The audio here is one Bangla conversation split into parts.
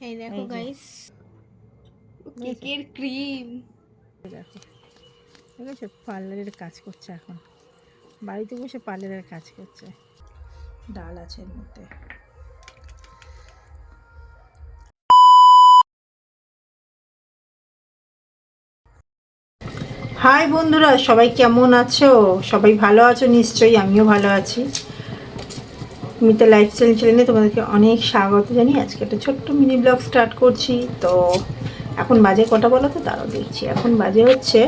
এই দেখো গাইস কেকের ক্রিম দেখো ঠিক আছে পার্লারের কাজ করছে এখন। বাড়িতে বসে পার্লারের কাজ করছে। ডাল আছে এর মধ্যে। হাই বন্ধুরা সবাই কেমন আছো? সবাই ভালো আছো? নিশ্চয়ই আমিও ভালো আছি। মিতা লাইফস্টাইল চ্যানেলে তোমাদেরকে অনেক স্বাগত জানি আজকে একটা ছোট্ট মিনি ব্লগ স্টার্ট করছি। তো এখন বাজে কটা বলো তো? তারও দেখছি। এখন বাজে হচ্ছে,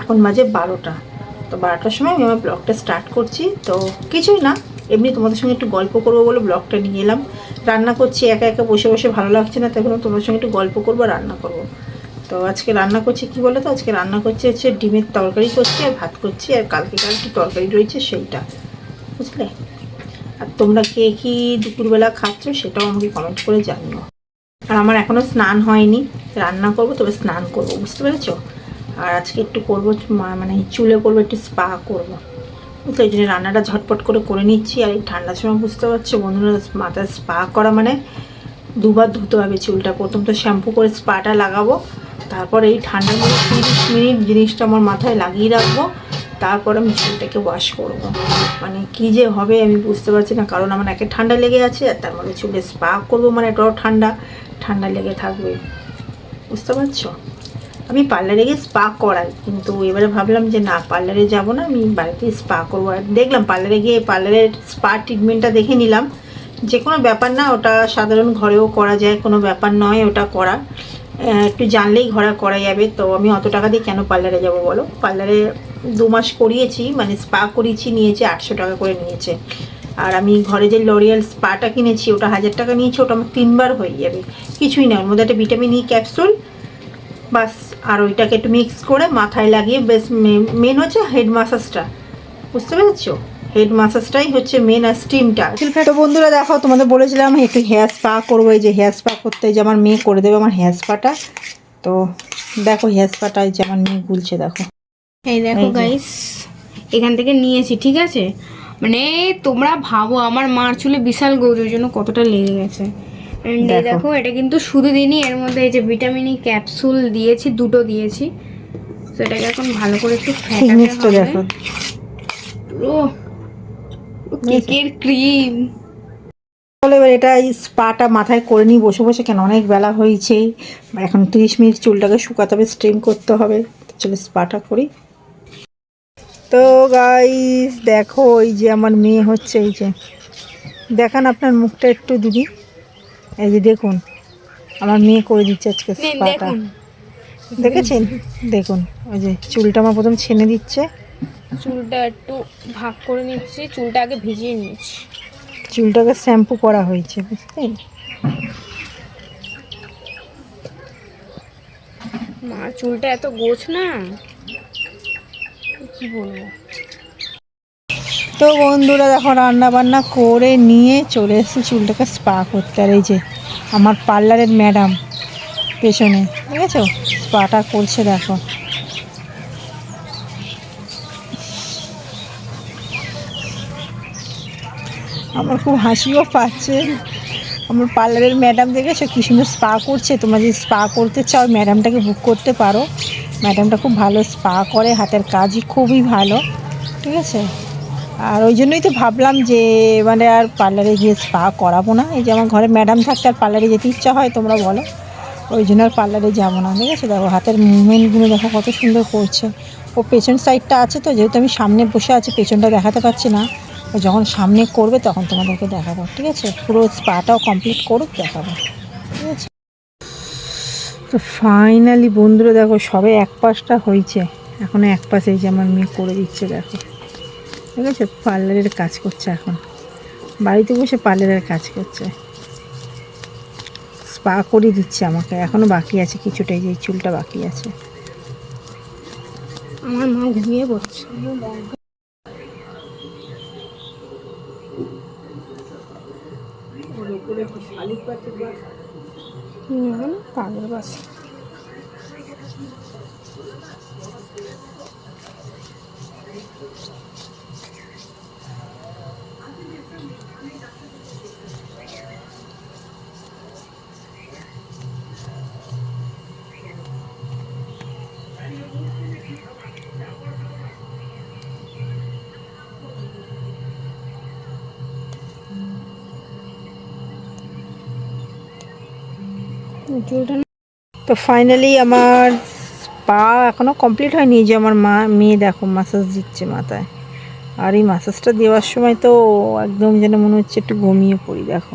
এখন বাজে বারোটা। তো বারোটার সময় আমি আমার ব্লগটা স্টার্ট করছি। তো কিছুই না, এমনি তোমাদের সঙ্গে একটু গল্প করব বলে ব্লগটা নিয়ে এলাম। রান্না করছি, একা একা বসে বসে ভালো লাগছে না, তাই তোমাদের সঙ্গে একটু গল্প করব রান্না করব। তো আজকে রান্না করছি কি বলো তো? আজকে রান্না করছি হচ্ছে ডিমের তরকারি করছি আর ভাত করছি, আর কালকে কালকে তরকারি রয়েছে সেইটা, বুঝলে? তোমরা কে কী দুপুরবেলা খাচ্ছ সেটাও আমাকে কমেন্ট করে জানিও। আর আমার এখনও স্নান হয়নি, রান্না করব, তবে স্নান করব, বুঝতে পেরেছ? আর আজকে একটু করব মানে চুলে করব, একটু স্পা করব। তো এই জন্য রান্নাটা ঝটপট করে করে নিচ্ছি, আর এই ঠান্ডার সময় বুঝতে পারছ বন্ধুরা মাথায় স্পা করা মানে দুবার ধুতে হবে চুলটা। প্রথম তো শ্যাম্পু করে স্পাটা লাগাবো, তারপর এই ঠান্ডার মধ্যে তিরিশ মিনিট জিনিসটা আমার মাথায় লাগিয়ে রাখব। তারপর আমি চুলটাকে ওয়াশ করব। মানে কি যে হবে আমি বুঝতে পারছি না, কারণ আমার একে ঠান্ডা লেগে আছে আর তার মধ্যে চুলে স্পা করব মানে এটাও ঠান্ডা ঠান্ডা লেগে থাকবে। বুঝতে পারছ? আমি পার্লারে গিয়ে স্পা করাই, কিন্তু এবারে ভাবলাম যে না পার্লারে যাব না, আমি বাড়িতেই স্পা করব। আর দেখলাম পার্লারে গিয়ে পার্লারের স্পা ট্রিটমেন্টটা দেখে নিলাম। যে কোনো ব্যাপার না, ওটা সাধারণ ঘরেও করা যায়, কোনো ব্যাপার নয় ওটা করা। একটু জানলেই ঘরে করা যাবে, তো আমি অত টাকা দিয়ে কেন পার্লারে যাব বলো? পার্লারে দু মাস করিয়েছি মানে স্পা করিয়েছি নিয়েছে আটশো টাকা করে নিয়েছে। আর আমি ঘরে যে লরিয়াল স্পাটা কিনেছি ওটা হাজার টাকা নিয়েছি ওটা আমার তিনবার হয়ে যাবে। কিছুই না ওর মধ্যে একটা ভিটামিন ই ক্যাপসুল বাস আর ওইটাকে একটু মিক্স করে মাথায় লাগিয়ে বেশ মেন হচ্ছে হেড মাসাজটা বুঝতে পেরেছ? হেড মাসাজটাই হচ্ছে মেন আর স্টিমটা তো বন্ধুরা দেখো তোমাদের বলেছিলাম একটু হেয়ার স্পা করব এই যে হেয়ার স্পা করতে যে আমার মেয়ে করে দেবে আমার হেয়ার স্পাটা তো দেখো হেয়ার স্পাটা যে আমার মেয়ে গুলছে দেখো। এই দেখো গাইস এখান থেকে নিয়েছি ঠিক আছে? মানে তোমরা ভাবো আমার মার চুলে বিশাল গৌর ওই জন্য কতটা লেগে গেছে। দেখো। এটা কিন্তু শুধু দিনই এর মধ্যে এই যে ভিটামিন ই ক্যাপসুল দিয়েছি দুটো দিয়েছি। তো এটাকে এখন ভালো করে একটু ফ্যাটাতে হবে। দেখো। পুরো কেকের ক্রিম চলো এবার এটা এই স্পাটা মাথায় করে নিই বসে বসে কেন অনেক বেলা হয়েছে। এখন তিরিশ মিনিট চুলটাকে শুকাতে হবে স্ট্রিম করতে হবে। চলো স্পাটা করি। তো গাইস দেখো এই যে আমার মেয়ে হচ্ছে এই যে। দেখান আপনার মুখটা একটু দিদি। এই যে দেখুন আমার মেয়ে করে দিচ্ছে আজকে স্পাটা দেখেছেন? দেখুন ওই যে চুলটা আমার প্রথম ছেনে দিচ্ছে। চুলটা একটু ভাগ করে নিচ্ছি চুলটা আগে ভিজিয়ে নিচ্ছি। চুলটাকে শ্যাম্পু করা হয়েছে বুঝলেন? মা চুলটা এত গোছ না। কি বলব? তো বন্ধুরা দেখো রান্না বান্না করে নিয়ে চলে এসেছি চুলটাকে স্পা করতে। আর এই যে আমার পার্লারের ম্যাডাম পেছনে ঠিক আছে স্পাটা করছে দেখো। আমার খুব হাসিও পাচ্ছে। আমার পার্লারের ম্যাডাম দেখেছ কি সুন্দর স্পা করছে? তোমরা যদি স্পা করতে চাও, ম্যাডামটাকে বুক করতে পারো। ম্যাডামটা খুব ভালো স্পা করে, হাতের কাজই খুবই ভালো, ঠিক আছে? আর ওই জন্যই তো ভাবলাম যে মানে আর পার্লারে গিয়ে স্পা করাবো না। এই যে আমার ঘরে ম্যাডাম থাকতে আর পার্লারে যেতে ইচ্ছা হয়, তোমরা বলো। ওই জন্য আর পার্লারে যাব না, ঠিক আছে? দেখো, হাতের মুভমেন্টগুলো দেখো কত সুন্দর করছে। ও পেছন সাইডটা আছে তো, যেহেতু আমি সামনে বসে আছি, পেছনটা দেখাতে পারছি না। ও যখন সামনে করবে, তখন তোমাদেরকে দেখাবো, ঠিক আছে? পুরো স্পাটাও কমপ্লিট করুক, দেখাবো। তো ফাইনালি বন্ধুরা দেখো, সবে এক পাশটা হয়েছে। এখনও এক পাশে এই যে আমার মেয়ে করে দিচ্ছে, দেখো। ঠিক আছে পার্লারের কাজ করছে এখন। বাড়িতে বসে পার্লারের কাজ করছে। স্পা করে দিচ্ছে আমাকে এখনও বাকি আছে কিছুটাই, যে চুলটা বাকি আছে। আমার মা ঘুমিয়ে পড়ছে। হুম, পাগল বাসা চুলটা তো ফাইনালি আমার পা এখনও কমপ্লিট হয়নি যে আমার মা মেয়ে দেখো মাসাজ দিচ্ছে মাথায়। আর এই মাসাজটা দেওয়ার সময় তো একদম যেন মনে হচ্ছে একটু ঘুমিয়ে পড়ি দেখো।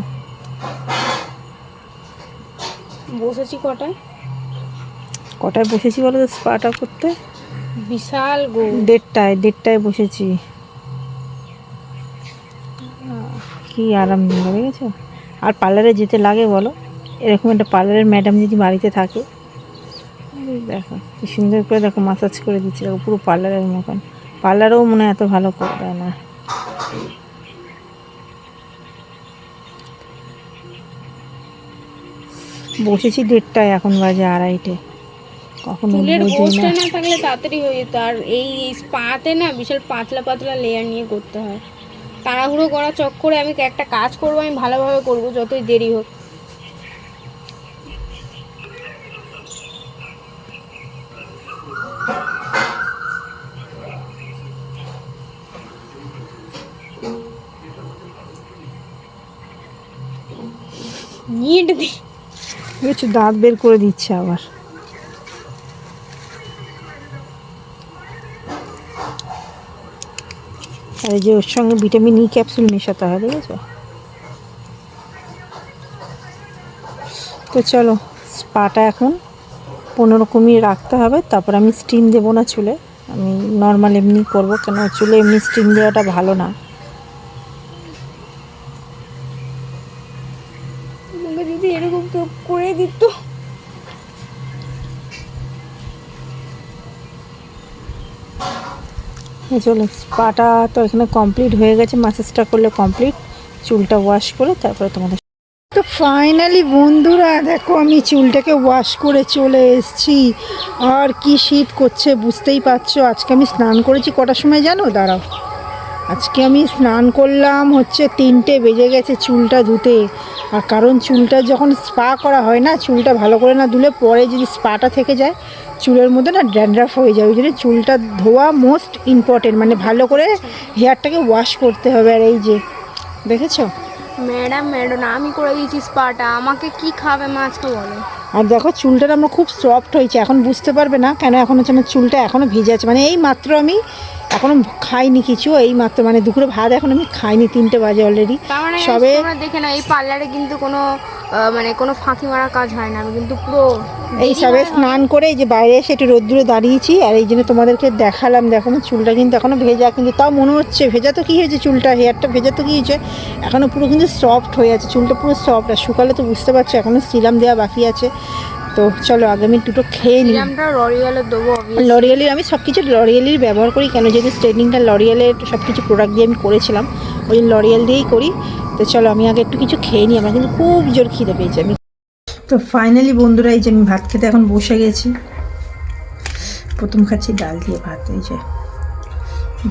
বসেছি কটায়? কটায় বসেছি বলো তো স্পাটা করতে? বিশাল দেড়টায় দেড়টায় বসেছি। কি আরাম দেখেছ আর পার্লারে যেতে লাগে বলো? এরকম একটা পার্লারের ম্যাডাম যদি বাড়িতে থাকে দেখো কি সুন্দর করে দেখো মাসাজ করে দিচ্ছে দেখো পুরো পার্লারের মতন। পার্লারও মনে হয় এত ভালো করে দেয় না। বসেছি দেড়টায় এখন বাজে আড়াইটে। কখন চুলের না। থাকলে তাড়াতাড়ি হয়ে যেত আর এই স্পাতে না বিশাল পাতলা পাতলা লেয়ার নিয়ে করতে হয়। তাড়াহুড়ো করা চক্করে আমি একটা কাজ করব আমি ভালোভাবে করব যতই দেরি হোক। নিট দি কিছু দাঁত বের করে দিচ্ছে আবার। আর যে ওর সঙ্গে ভিটামিন ই ক্যাপসুল মেশাতে হয় দেখেছ তো চলো, স্পাটা এখন পনেরো কমিয়ে রাখতে হবে, তারপর আমি স্টিম দেবো না চুলে। আমি নর্মাল এমনি করব, কেন? চুলে এমনি স্টিম দেওয়াটা ভালো না। চলো পাটা তো এখানে কমপ্লিট হয়ে গেছে মাসেজটা করলে কমপ্লিট চুলটা ওয়াশ করে তারপরে তোমাদের তো ফাইনালি বন্ধুরা, দেখো আমি চুলটাকে ওয়াশ করে চলে এসেছি। আর কি শীত করছে বুঝতেই পারছ? আজকে আমি স্নান করেছি, কটার সময় জানো? দাঁড়াও। আজকে আমি স্নান করলাম হচ্ছে তিনটে বেজে গেছে চুলটা ধুতে। আর কারণ চুলটা যখন স্পা করা হয় না চুলটা ভালো করে না ধুলে পরে যদি স্পাটা থেকে যায় চুলের মধ্যে না ড্যান্ড্রাফ হয়ে যায়। ওই জন্য চুলটা ধোয়া মোস্ট ইম্পর্টেন্ট মানে ভালো করে হেয়ারটাকে ওয়াশ করতে হবে। আর এই যে দেখেছ? ম্যাডাম ম্যাডাম আমি করে দিয়েছি স্পাটা। আমাকে কি খাবে মাছকে বলো? আর দেখো চুলটা আমার খুব সফট হয়েছে। এখন বুঝতে পারবে না কেন এখন হচ্ছে আমার চুলটা এখনও ভিজে আছে। মানে এই মাত্র আমি এখনও খাইনি কিছু এই মাত্র মানে দুপুরে ভাত এখন আমি খাইনি তিনটে বাজে অলরেডি মানে সবে দেখে না এই পার্লারে কিন্তু কোনো মানে কোনো ফাঁকি মারা কাজ হয় না আমি কিন্তু পুরো এই সবে স্নান করে এই যে বাইরে এসে একটু রোদ্দুরে দাঁড়িয়েছি আর এই জন্য তোমাদেরকে দেখালাম দেখো চুলটা কিন্তু এখনও ভেজা কিন্তু তাও মনে হচ্ছে ভেজা তো কী হয়েছে চুলটা হেয়ারটা ভেজা তো কী হয়েছে? এখনও পুরো কিন্তু সফট হয়ে আছে চুলটা পুরো সফট আর শুকালে তো বুঝতে পারছ এখনও সিরাম দেওয়া বাকি আছে। তো চলো আগে আমি দুটো খেয়ে নিই। সিরামটা ররিয়ালের দেবো। লরিয়ালির আমি সব কিছু লরিয়ালির ব্যবহার করি কেন যেহেতু স্ট্রেটনিংটা লরিয়ালের সব কিছু প্রোডাক্ট দিয়ে আমি করেছিলাম ওই জন্য লরিয়াল দিয়েই করি। তো চলো আমি আগে একটু কিছু খেয়ে নিই আমার কিন্তু খুব জোর খিদে পেয়েছে আমি। তো ফাইনালি বন্ধুরা এই যে আমি ভাত খেতে এখন বসে গেছি। প্রথম খাচ্ছি ডাল দিয়ে ভাত এই যে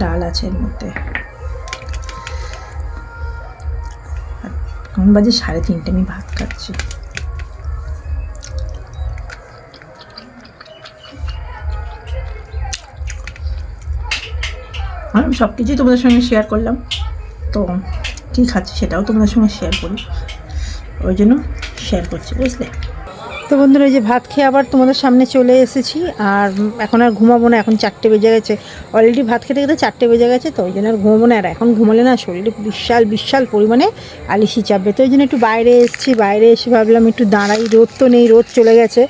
ডাল আছে এর মধ্যে। এখন বাজে সাড়ে তিনটে আমি ভাত খাচ্ছি। আমি সব কিছুই তোমাদের সঙ্গে শেয়ার করলাম। তো কী খাচ্ছি সেটাও তোমাদের সঙ্গে শেয়ার করি। ওই জন্য শেয়ার করছি, বুঝলে? তো বন্ধুরা, এই যে ভাত খেয়ে আবার তোমাদের সামনে চলে এসেছি। আর এখন আর ঘুমাবো না, এখন চারটে বেজে গেছে। অলরেডি ভাত খেতে খেতে চারটে বেজে গেছে, তো ওই জন্য আর ঘুমাবো না। আর এখন ঘুমালে না শরীরে বিশাল বিশাল পরিমাণে আলিশি চাপবে। তো ওই জন্য একটু বাইরে এসেছি, বাইরে এসে ভাবলাম একটু দাঁড়াই, রোদ তো নেই, রোদ চলে গেছে।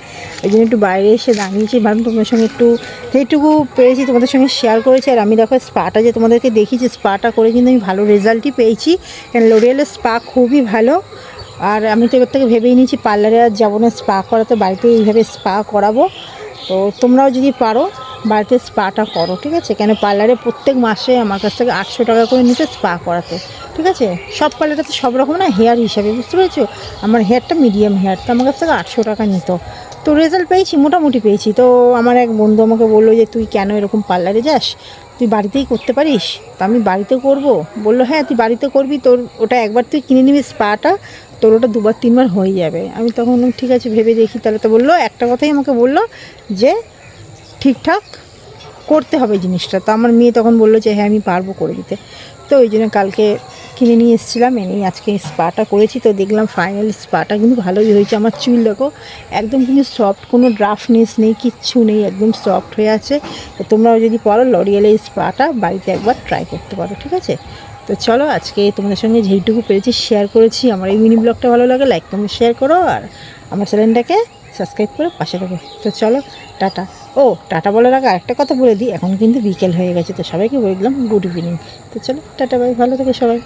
ওই জন্য একটু বাইরে এসে দাঁড়িয়েছি, ভাবলাম তোমাদের সঙ্গে একটু সেইটুকু পেরেছি তোমাদের সঙ্গে শেয়ার করেছি। আর আমি দেখো স্পাটা যে তোমাদেরকে দেখিয়েছি স্পাটা করে কিন্তু আমি ভালো রেজাল্টই পেয়েছি। কারণ লোরিয়ালের স্পা খুবই ভালো। আর আমি তো এবার থেকে ভেবেই নিয়েছি পার্লারে আর যাব না স্পা করাতে, বাড়িতে এইভাবে স্পা করাবো। তো তোমরাও যদি পারো, বাড়িতে স্পাটা করো, ঠিক আছে? কেন পার্লারে প্রত্যেক মাসে আমার কাছ থেকে আটশো টাকা করে নিতে স্পা করাতে, ঠিক আছে? সব পার্লারে তো সব রকম না হেয়ার হিসাবে, বুঝতে পেরেছ? আমার হেয়ারটা মিডিয়াম হেয়ার তো আমার কাছ থেকে আটশো টাকা নিত। তো রেজাল্ট পেয়েছি, মোটামুটি পেয়েছি। তো আমার এক বন্ধু আমাকে বলল যে, তুই কেন এরকম পার্লারে যাস? তুই বাড়িতেই করতে পারিস? তো আমি বাড়িতে করব। বলল হ্যাঁ তুই বাড়িতে করবি, তোর ওটা একবার তুই কিনে নিবি স্পাটা তোর ওটা দুবার তিনবার হয়ে যাবে। আমি তখন ঠিক আছে, ভেবে দেখি। তাহলে তো বলল, একটা কথাই আমাকে বলল যে, ঠিকঠাক করতে হবে জিনিসটা। তো আমার মেয়ে তখন বলল যে হ্যাঁ আমি পারব করে দিতে। তো ওই জন্য কালকে কিনে নিয়ে এসেছিলাম এনেই আজকে স্পাটা করেছি। তো দেখলাম ফাইনাল স্পাটা কিন্তু ভালোই হয়েছে। আমার চুল দেখো, একদম কিন্তু সফট, কোনো ড্রাফনেস নেই, কিচ্ছু নেই, একদম সফট হয়ে আছে। তোমরাও যদি পারো লরিয়ালের স্পাটা বাড়িতে একবার ট্রাই করতে পারো, ঠিক আছে? তো চলো আজকে তোমাদের সঙ্গে যেইটুকু পেরেছি শেয়ার করেছি। আমার এই মিনি ব্লগটা ভালো লাগে লাইক কমেন্ট শেয়ার করো আর আমার চ্যানেলটাকে সাবস্ক্রাইব করে পাশে দেবো তো চলো, টাটা। ও, টাটা বলার আগে আরেকটা কথা বলে দিই, এখন কিন্তু বিকেল হয়ে গেছে, তো সবাইকে বলে দিলাম গুড ইভিনিং তো চলো, টাটা ভাই ভালো থাকে সবাই।